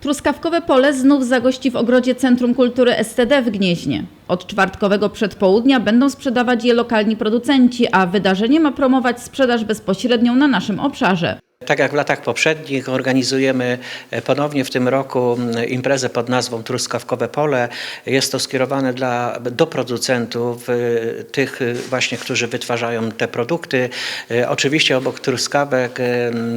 Truskawkowe pole znów zagości w ogrodzie Centrum Kultury STD w Gnieźnie. Od czwartkowego przedpołudnia będą sprzedawać je lokalni producenci, a wydarzenie ma promować sprzedaż bezpośrednią na naszym obszarze. Tak jak w latach poprzednich organizujemy e, ponownie w tym roku imprezę pod nazwą Truskawkowe Pole. Jest to skierowane dla, do producentów, e, tych e, właśnie, którzy wytwarzają te produkty. Oczywiście obok truskawek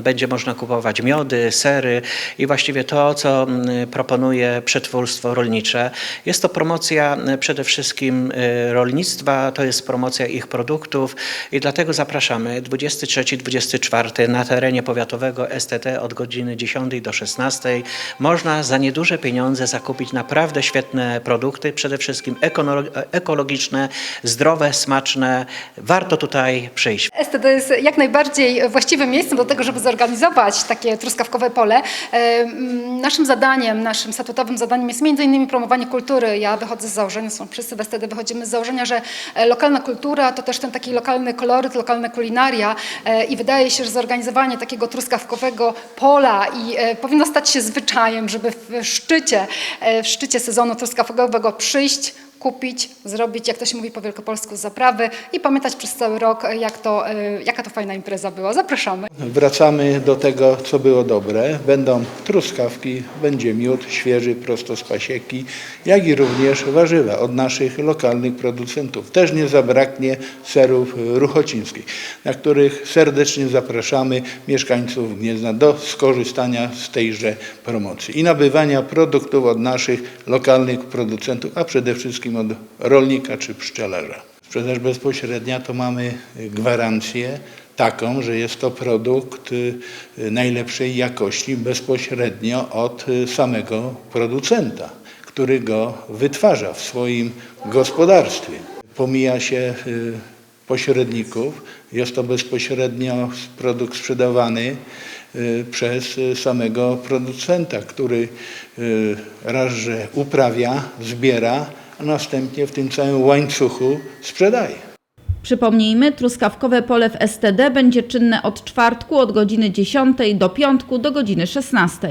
będzie można kupować miody, sery i właściwie to, co proponuje przetwórstwo rolnicze. Jest to promocja przede wszystkim rolnictwa, to jest promocja ich produktów i dlatego zapraszamy 23-24 na terenie powiatowego STT od godziny 10 do 16. Można za nieduże pieniądze zakupić naprawdę świetne produkty, przede wszystkim ekolo- ekologiczne, zdrowe, smaczne. Warto tutaj przyjść. STD jest jak najbardziej właściwym miejscem do tego, żeby zorganizować takie truskawkowe pole. E, mm, Naszym zadaniem, naszym statutowym zadaniem jest między innymi promowanie kultury. Ja wychodzę z założenia, są wszyscy w STD wychodzimy z założenia, że e, lokalna kultura to też ten taki lokalny koloryt, lokalna kulinaria e, i wydaje się, że zorganizowanie takiego truskawkowego pola i e, powinno stać się zwyczajem, żeby w szczycie, e, w szczycie sezonu truskawkowego przyjść, kupić, zrobić, jak to się mówi po wielkopolsku, zaprawy i pamiętać przez cały rok, jak to, e, jaka to fajna impreza była. Zapraszamy. Wracamy do tego, co było dobre. Będą truskawki, będzie miód świeży, prosto z pasieki, jak i również warzywa od naszych lokalnych producentów. Też nie zabraknie serów ruchocińskich, na których serdecznie zapraszamy mieszkańców Gniezna do skorzystania z tejże promocji i nabywania produktów od naszych lokalnych producentów, a przede wszystkim od rolnika czy pszczelarza. Sprzedaż bezpośrednia to mamy gwarancję taką, że jest to produkt y, najlepszej jakości bezpośrednio od y, samego producenta, który go wytwarza w swoim gospodarstwie. Pomija się y, pośredników, jest to bezpośrednio produkt sprzedawany przez samego producenta, który raz, że uprawia, zbiera, a następnie w tym całym łańcuchu sprzedaje. Przypomnijmy, truskawkowe pole w STD będzie czynne od czwartku od godziny 10 do piątku do godziny 16.